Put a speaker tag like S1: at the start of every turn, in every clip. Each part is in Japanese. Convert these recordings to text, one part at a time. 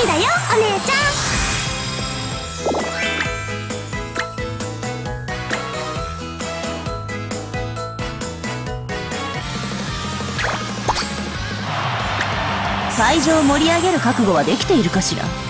S1: 理だよお姉ちゃん。
S2: 会場を盛り上げる覚悟はできているかしら？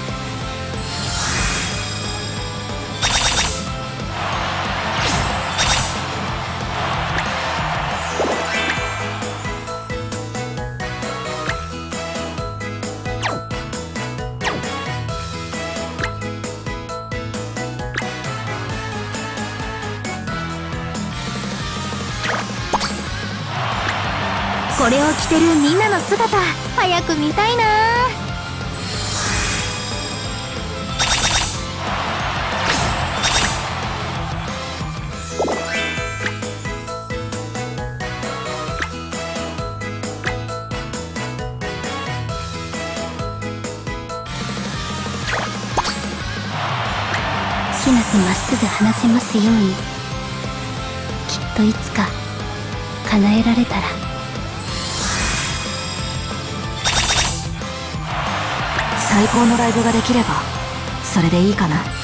S1: これを着てるみんなの姿早く見たいな。好きなくまっすぐ話せますようにきっといつか叶えられたら。
S2: 最高のライブができればそれでいいかな。